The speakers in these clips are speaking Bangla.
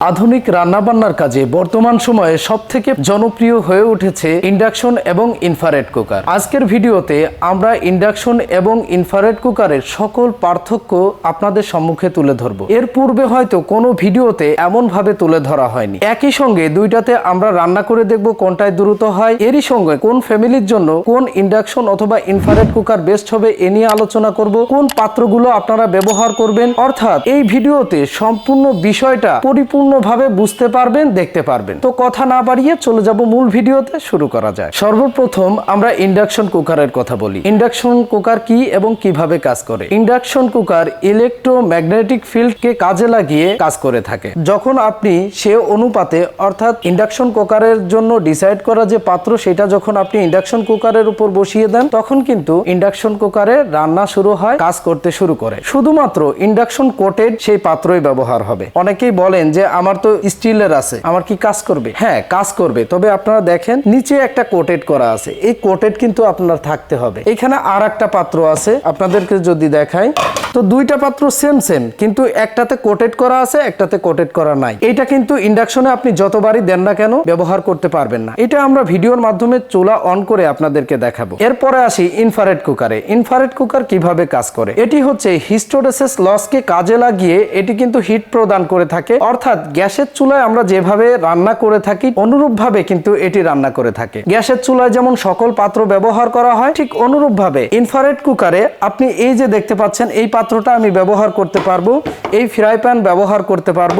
আধুনিক রান্নাবান্নার কাজে বর্তমান সময়ে সবথেকে জনপ্রিয় হয়ে উঠেছে ইন্ডাকশন এবং ইনফারেড কুকার। আজকের ভিডিওতে আমরা ইন্ডাকশন এবং ইনফারেড কুকারের সকল পার্থক্য আপনাদের সম্মুখে তুলে ধরব। এর পূর্বে হয়তো কোনো ভিডিওতে এমন ভাবে তুলে ধরা হয়নি। একই সঙ্গে দুইটাতে আমরা রান্না করে দেখব কোনটায় দ্রুত হয়। এরই সঙ্গে কোন ফ্যামিলির জন্য কোন ইন্ডাকশন অথবা ইনফারেড কুকার বেস্ট হবে এ নিয়ে আলোচনা করব। কোন পাত্রগুলো আপনারা ব্যবহার করবেন? অর্থাৎ এই ভিডিওতে সম্পূর্ণ বিষয়টা পরিপূর্ণভাবে বুঝতে পারবেন, দেখতে পারবেন। তো কথা না বাড়িয়ে চলে যাব মূল ভিডিওতে, শুরু করা যায় সর্বপ্রথম আমরা ইন্ডাকশন কুকারের কথা বলি। ইন্ডাকশন কুকার কি এবং কীভাবে কাজ করে? ইন্ডাকশন কুকার ইলেকট্রোম্যাগনেটিক ফিল্ডকে কাজে লাগিয়ে কাজ করে থাকে। যখন আপনি সে অনুপাতে, অর্থাৎ ইন্ডাকশন কুকারের জন্য ডিসাইড করা যে পাত্র, সেটা যখন আপনি ইন্ডাকশন কুকারের উপর বসিয়ে দেন, তখন কিন্তু ইন্ডাকশন কুকারে রান্না শুরু হয়, কাজ করতে শুরু করে। শুধুমাত্র ইন্ডাকশন কোটেড সেই পাত্রই ব্যবহার হবে। অনেকেই বলেন যে আমার তো স্টিলের আছে, আমার কি কাজ করবে? হ্যাঁ কাজ করবে। তবে আপনারা দেখেন, নিচে একটা কোটেড করা আছে। এই কোটেড কিন্তু আপনার থাকতে হবে। এখানে আর একটা পাত্র আছে। আপনাদেরকে যদি দেখাই। তো দুইটা পাত্র সেম সেম কিন্তু একটাতে কোটেড করা আছে, একটাতে কোটেড করা নাই। এটা কিন্তু ইন্ডাকশনে আপনি যতবারই দেন না কেন ব্যবহার করতে পারবেন না। এটা আমরা ভিডিওর মাধ্যমে চুলা অন করে আপনাদেরকে দেখাবো। এরপরে আসি ইনফারেড কুকারে ইনফারেড কুকার কীভাবে কাজ করে? এটি হচ্ছে হিস্টোরেসিস লসকে কাজে লাগিয়ে এটি কিন্তু হিট প্রদান করে থাকে। অর্থাৎ গ্যাসের চুলায় আমরা যেভাবে রান্না করে থাকি, অনুরূপভাবে কিন্তু এটি রান্না করে থাকে। গ্যাসের চুলায় যেমন সকল পাত্র ব্যবহার করা হয়, ঠিক অনুরূপভাবে ইনফারেড কুকারে আপনি এই যে দেখতে পাচ্ছেন, এই পাত্রটা আমি ব্যবহার করতে পারব, এই ফ্রাই প্যান ব্যবহার করতে পারব।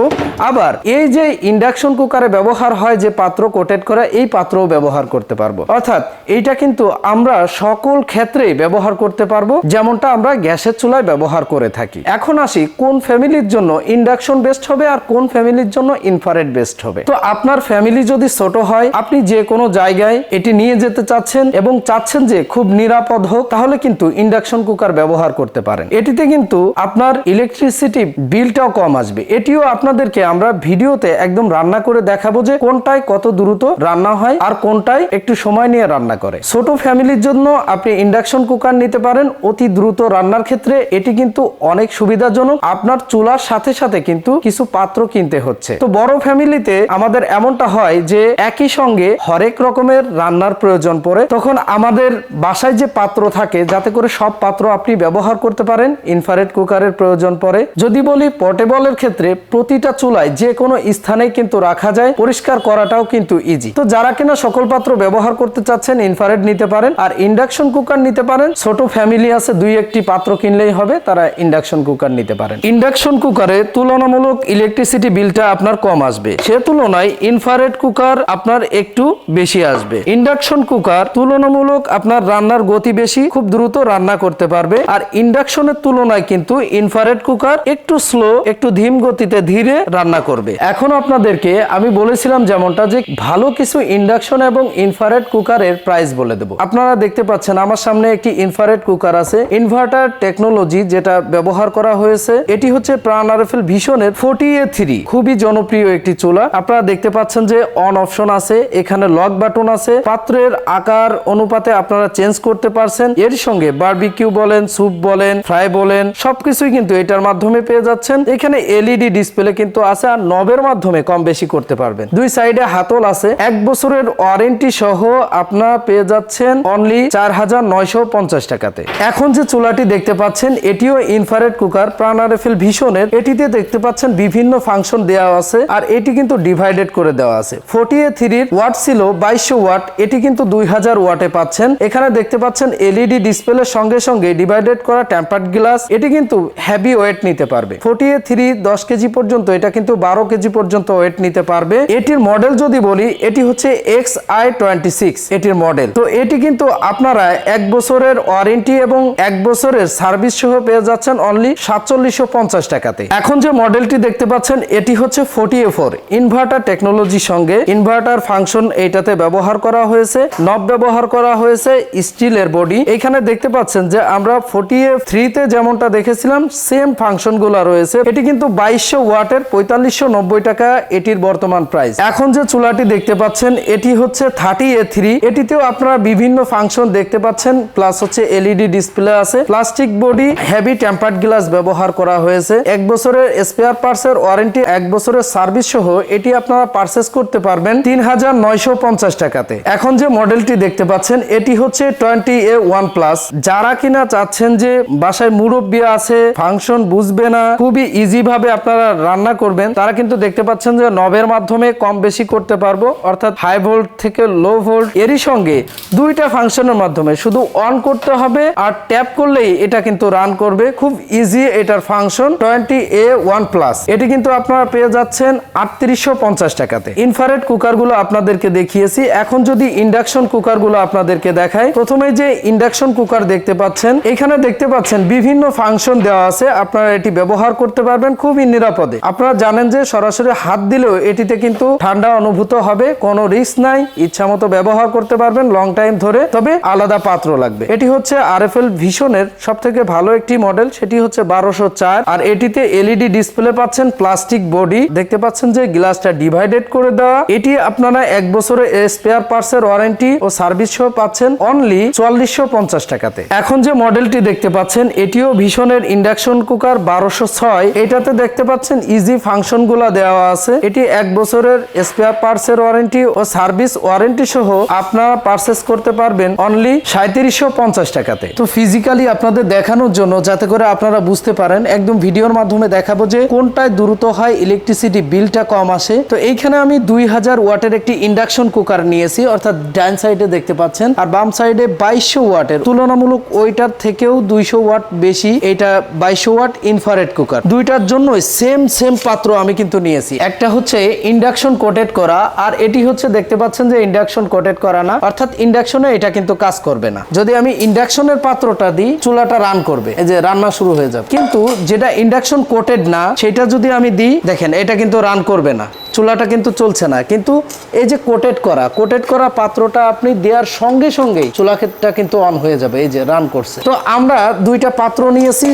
আবার এই যে ইন্ডাকশন কুকারে ব্যবহার হয় যে পাত্র কোটেড করা, এই পাত্রও ব্যবহার করতে পারব। অর্থাৎ এইটা কিন্তু আমরা সকল ক্ষেত্রেই ব্যবহার করতে পারব, যেমনটা আমরা গ্যাসের চুলায় ব্যবহার করে থাকি। এখন আসি, কোন ফ্যামিলির জন্য ইন্ডাকশন বেস্ট হবে আর কোন ফ্যামিলির জন্য ইনফারেড বেস্ট হবে? তো আপনার ফ্যামিলি যদি ছোট হয়, আপনি যে কোনো জায়গায় এটি নিয়ে যেতে চাচ্ছেন এবং চাচ্ছেন যে খুব নিরাপদ হোক, তাহলে কিন্তু ইন্ডাকশন কুকার ব্যবহার করতে পারেন। এটিতে কিন্তু আপনার ইলেকট্রিসিটি বিলটাও কম আসবে। এটিও আপনাদেরকে আমরা ভিডিওতে একদম রান্না করে দেখাবো যে কোনটায় কত দ্রুত রান্না হয় আর কোনটায় একটু সময় নিয়ে রান্না করে। ছোট ফ্যামিলির জন্য আপনি ইন্ডাকশন কুকার নিতে পারেন, অতি দ্রুত রান্নার ক্ষেত্রে এটি কিন্তু অনেক সুবিধাজনক। আপনার চুলার সাথে সাথে কিন্তু কিছু পাত্র কিনতে হচ্ছে। তো বড় ফ্যামিলিতে আমাদের এমনটা হয় যে একই সঙ্গে হরেক রকমের রান্নার প্রয়োজন পড়ে। তখন আমাদের বাসায় যে পাত্র থাকে, যাতে করে সব পাত্র আপনি ব্যবহার করতে পারেন ইনফারেড কুকারের প্রয়োজন পড়ে। যদি বলি পোর্টেবলের ক্ষেত্রে প্রতিটা চুলায় যে কোনো স্থানে কিন্তু রাখা যায়, পরিষ্কার করাটাও কিন্তু ইজি তো যারা কিনা সকল পাত্র ব্যবহার করতে চাচ্ছেন ইনফারেড নিতে পারেন আর ইন্ডাকশন কুকার নিতে পারেন, ছোট ফ্যামিলি আছে, দুই একটি পাত্র কিনলেই হবে, তারা ইন্ডাকশন কুকার নিতে পারেন। ইন্ডাকশন কুকারে তুলনামূলক ইলেকট্রিসিটি বিলটা আপনার কম আসবে। সে তুলনায় ইনফারেড কুকার আপনার একটু বেশি আসবে। ইন্ডাকশন কুকার তুলনামূলক আপনার রান্নার গতি বেশি, খুব দ্রুত রান্না করতে পারবে আর ইন্ডাকশনের তুলনায় কিন্তু ইনফারেড কুকার একটু স্লো একটু ধীম গতিতে ধীরে রান্না করবে। এখন আপনাদেরকে আমি বলেছিলাম যেমনটা যে ভালো কিছু ইন্ডাকশন এবং ইনফারেড কুকারের প্রাইস বলে দেবো। আপনারা দেখতে পাচ্ছেন আমার সামনে একটি ইনফারেড কুকার আছে। ইনভার্টার টেকনোলজি যেটা ব্যবহার করা হয়েছে, এটি হচ্ছে প্রাণ আরএফএল ভিশনের ফোর্টি এ থ্রি খুবই জনপ্রিয় একটি চুলা। আপনারা দেখতে পাচ্ছেন যে অন অপশন আছে, এখানে লক বাটন আছে। পাত্রের আকার, অনুপাতে আপনারা চেঞ্জ করতে পারছেন। এর সঙ্গে বারবিকিউ বলেন স্যুপ বলেন ফ্রাই বলেন সবকিছুই কিন্তু এটার মাধ্যমে পেয়ে যাচ্ছেন। এখানে এলইডি ডিসপ্লে কিন্তু আছে আর নবের মাধ্যমে কম বেশি করতে পারবেন। দুই সাইডে হাতল আছে। এক বছরের ওয়ারেন্টি সহ আপনারা পেয়ে যাচ্ছেন অনলি চার হাজার নয়শো পঞ্চাশ টাকাতে। এখন যে চুলাটি দেখতে পাচ্ছেন, এটিও ইনফারেড কুকার প্রাণারেফেল ভীষণের। এটিতে দেখতে পাচ্ছেন বিভিন্ন ফাংশন দেওয়া আছে আর এটি কিন্তু ডিভাইডেড করে দেওয়া আছে। ফোর্টি এ থ্রির ওয়াট ছিল, বাইশশো ওয়াট এটি কিন্তু দুই হাজার ওয়াটে পাচ্ছেন। এখানে দেখতে পাচ্ছেন এলইডি ডিসপ্লের সঙ্গে সঙ্গে ডিভাইডেড করা টেম্পার্ড গ্লাস এটি কিন্তু হেভি ওয়েট নিতে পারবে। ফোর্টি এ থ্রি দশ কেজি পর্যন্ত, এটা কিন্তু বারো কেজি পর্যন্ত ওয়েট নিতে পারবে। এটির মডেল যদি বলি, এটি হচ্ছে এক্স আই টোয়েন্টি সিক্স এটির মডেল তো এটি কিন্তু আপনারা এক বছরের ওয়ারেন্টি এবং এক বছরের সার্ভিস সহ পেয়ে যাচ্ছেন অনলি সাতচল্লিশশো পঞ্চাশ টাকাতে। এখন যে মডেলটি দেখতে পাচ্ছেন, এটি হচ্ছে ফোর্টি এ ফোর ইনভার্টার টেকনোলজির সঙ্গে। ইনভার্টার ফাংশন এইটাতে ব্যবহার করা হয়েছে নব ব্যবহার করা হয়েছে স্টিলের বডি এখানে দেখতে পাচ্ছেন যে আমরা ফোর্টি এ থ্রিতে যেমনটা দেখেছিলাম সেম ফাংশনগুলা রয়েছে। এটি কিন্তু বাইশশো ওয়াটের পঁয়তাল্লিশশো নব্বই টাকা এটির বর্তমান প্রাইস এখন যে চুলাটি দেখতে পাচ্ছেন, এটি হচ্ছে থার্টি এ থ্রি এটিতেও আপনারা বিভিন্ন ফাংশন দেখতে পাচ্ছেন প্লাস হচ্ছে এলইডি ডিসপ্লে আছে। Plastic body heavy tempered glass ব্যবহার করা হয়েছে। এক বছরের স্পেয়ার পার্টস এর ওয়ারেন্টি এক বছরের সার্ভিস সহ এটি আপনারা পারচেস করতে পারবেন তিন হাজার নয়শো পঞ্চাশ টাকাতে। এখন যে মডেলটি দেখতে পাচ্ছেন, এটি হচ্ছে টোয়েন্টি এ ওয়ান প্লাস যারা কিনা চাচ্ছেন যে বাসায় মুরব্বী আছে ফাংশন বুঝবে না, খুবই ইজি ভাবে আপনারা রান্না করবেন। তারা কিন্তু দেখতে পাচ্ছেন যে নবের মাধ্যমে কম বেশি করতে পারব, অর্থাৎ হাই ভোল্ট থেকে লো ভোল্ট এরই সঙ্গে দুইটা ফাংশনের মাধ্যমে। শুধু অন করতে হবে আর ট্যাপ করলেই এটা কিন্তু রান করবে। খুব ইজি এটার function twenty A one plus এটি কিন্তু আপনারা পেয়ে যাচ্ছেন আটত্রিশশো পঞ্চাশ টাকাতে। ইনফারেট কুকারগুলো আপনাদেরকে দেখিয়েছি। এখন যদি ইন্ডাকশন কুকারগুলো আপনাদেরকে দেখাই, প্রথমে যে ইন্ডাকশন কুকার দেখতে পাচ্ছেন, এখানে দেখতে পাচ্ছেন বিভিন্ন ফাংশন দেওয়া আছে, আপনারা এটি ব্যবহার করতে পারবেন খুবই নিরাপদে। আপনারা জানেন যে সরাসরি হাত দিলেও এটিতে কিন্তু ঠান্ডা অনুভূত হবে, কোনো রিস্ক নাই ইচ্ছা মতো ব্যবহার করতে পারবেন লং টাইম ধরে, তবে আলাদা পাত্র লাগবে। এটি হচ্ছে আর এফ এল ভিশনের সব থেকে ভালো একটি মডেল সেটি হচ্ছে বারোশো চার, আর এটিতে এলইডি ডিসপ্লে পাচ্ছেন প্লাস্টিক বডি দেখতে পাচ্ছেন যে গ্লাসটা ডিভাইডেড করে দেওয়া। এটি আপনারা এক বছরের স্পেয়ার পার্টস এর ওয়ারেন্টি ও সার্ভিস সহ পাচ্ছেন অনলি চুয়াল্লিশশো পঞ্চাশ টাকাতে। এখন যে মডেলটি দেখতে পাচ্ছেন, এটিও ভীষণের ইন্ডাকশন কুকার বারোশো ছয়। এটাতে দেখতে পাচ্ছেন ইজি ফাংশনগুলা দেওয়া আছে। এটি এক বছরের স্পেয়ার পার্টস এর ওয়ারেন্টি ও সার্ভিস ওয়ারেন্টি সহ আপনারা পারচেস করতে পারবেন অনলি সাঁত্রিশশো পঞ্চাশ টাকাতে। তো ফিজিক্যালি আপনাদের দেখানোর জন্য যাতে করে আপনারা বুঝতে পারেন, একদম ভিডিওর মাধ্যমে দেখাবো যে কোনটায় দ্রুত হয় ইলেকট্রিসিটি বিলটা কম আসে। তো এইখানে আমি দুই হাজার ওয়াটের একটি ইন্ডাকশন কুকার নিয়েছি, অর্থাৎ ডাইন সাইডে দেখতে পাচ্ছেন। আর বাম সাইডে বাইশশো ওয়াটের। তুলনামূলক ওইটার থেকেও দুইশো ওয়াট বেশি এটা বাইশশো ওয়াট ইনফারেট কুকার দুইটার জন্য সেম সেম পাত্র আমি কিন্তু নিয়েছি। একটা হচ্ছে ইন্ডাকশন কোটেড করা, আর এটি হচ্ছে দেখতে পাচ্ছেন যে ইন্ডাকশন কোটেড করা না। অর্থাৎ ইন্ডাকশনে এটা কিন্তু কাজ করবে না। যদি আমি ইন্ডাকশনের পাত্রটা দিই, চুলাটা রান করবে। এই যে রান্না শুরু হয়ে যাবে। কিন্তু যেটা ইন্ডাকশন কোটেড না, সেটা যদি আমি দিই, দেখেন, এটা কিন্তু রান করবে না। চুলাটা কিন্তু চলছে না। কিন্তু এই যে কোটেড করা কোটেড করা পাত্রটা আপনি দেওয়ার সঙ্গে সঙ্গেই চুলাটা কিন্তু অন হয়ে যাবে, এই যে রান করছে। তো আমরা দুইটা পাত্র নিয়েছি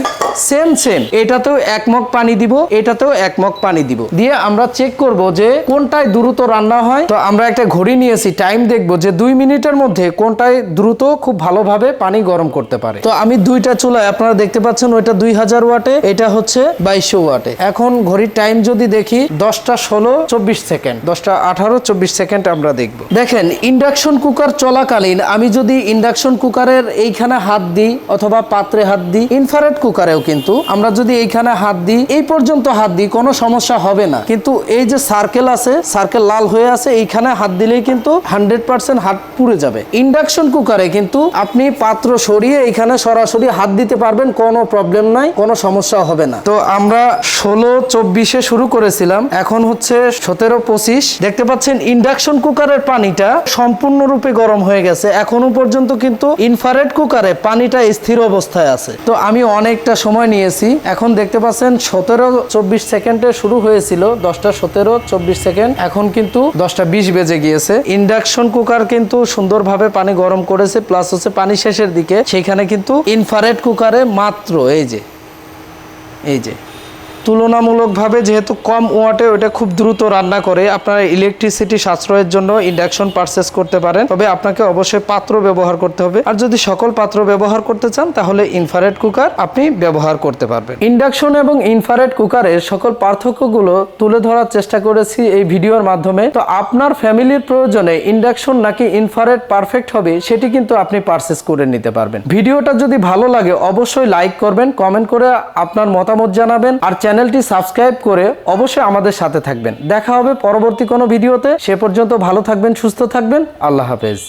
সেম সেম এটাতেও এক মগ পানি দিব, এটাতেও এক মগ পানি দিব। দিয়ে আমরা চেক করব যে কোনটায় দ্রুত রান্না হয়। তো আমরা একটা ঘড়ি নিয়েছি টাইম দেখব যে দুই মিনিটের মধ্যে কোনটায় দ্রুত খুব ভালোভাবে পানি গরম করতে পারে। তো আমি দুইটা চুলায়, আপনারা দেখতে পাচ্ছেন ওইটা দুই হাজার ওয়াটে, এটা হচ্ছে বাইশশো ওয়াটে। এখন ঘড়ির টাইম যদি দেখি, দশটা ষোলো চব্বিশ সেকেন্ড। দশটা আঠারো চব্বিশ সেকেন্ড আমরা দেখব। দেখেন ইন্ডাকশন কুকার চলাকালীন আমি যদি ইন্ডাকশন কুকারের এইখানে হাত দিই অথবা পাত্রে হাত দিই ইনফারেট কুকারেও কিন্তু আমরা যদি এইখানে হাত দিই এই পর্যন্ত হাত দিই কোনো সমস্যা হবে না। কিন্তু এই যে সার্কেল আছে সার্কেল লাল হয়ে আছে এইখানে হাত দিলেই কিন্তু হান্ড্রেড পার্সেন্ট হাত পুড়ে যাবে। ইন্ডাকশন কুকারে কিন্তু আপনি পাত্র সরিয়ে এখানে সরাসরি হাত দিতে পারবেন কোনো প্রবলেম নাই কোনো সমস্যা হবে না। তো আমরা ষোলো চব্বিশে শুরু করেছিলাম এখন হচ্ছে সতেরো পঁচিশ। দেখতে পাচ্ছেন ইন্ডাকশন কুকারের পানিটা সম্পূর্ণরূপে গরম হয়ে গেছে। এখনও পর্যন্ত কিন্তু ইনফারেট কুকারে পানিটা স্থির অবস্থায় আছে। তো আমি অনেকটা সময় নিয়েছি। এখন দেখতে পাচ্ছেন, সতেরো চব্বিশ সেকেন্ডে শুরু হয়েছিল। দশটা সতেরো চব্বিশ সেকেন্ড। এখন কিন্তু দশটা বিশ বেজে গিয়েছে। ইন্ডাকশন কুকার কিন্তু সুন্দরভাবে পানি গরম করেছে। প্লাস হচ্ছে পানি শেষের দিকে। সেইখানে কিন্তু ইনফারেট কুকারে মাত্র এই যে এই যে তুলনামূলকভাবে যেহেতু কম ওয়াটে ওটা খুব দ্রুত রান্না করে, আপনারা ইলেকট্রিসিটি সাশ্রয়ের জন্য ইন্ডাকশন পারচেস করতে পারেন। তবে আপনাকে অবশ্যই পাত্র ব্যবহার করতে হবে। আর যদি সকল পাত্র ব্যবহার করতে চান, তাহলে ইনফারেট কুকার আপনি ব্যবহার করতে পারবেন। ইন্ডাকশন এবং ইনফারেট কুকারের সকল পার্থক্যগুলো তুলে ধরার চেষ্টা করেছি এই ভিডিওর মাধ্যমে। তো আপনার ফ্যামিলির প্রয়োজনে ইন্ডাকশন নাকি ইনফারেট পারফেক্ট হবে, সেটি কিন্তু আপনি পারচেস করে নিতে পারবেন। ভিডিওটা যদি ভালো লাগে, অবশ্যই লাইক করবেন কমেন্ট করে আপনার মতামত জানাবেন। আর চ্যানেলটি সাবস্ক্রাইব করে অবশ্যই আমাদের সাথে থাকবেন। দেখা হবে পরবর্তী কোনো ভিডিওতে। সে পর্যন্ত ভালো থাকবেন, সুস্থ থাকবেন। আল্লাহ হাফেজ।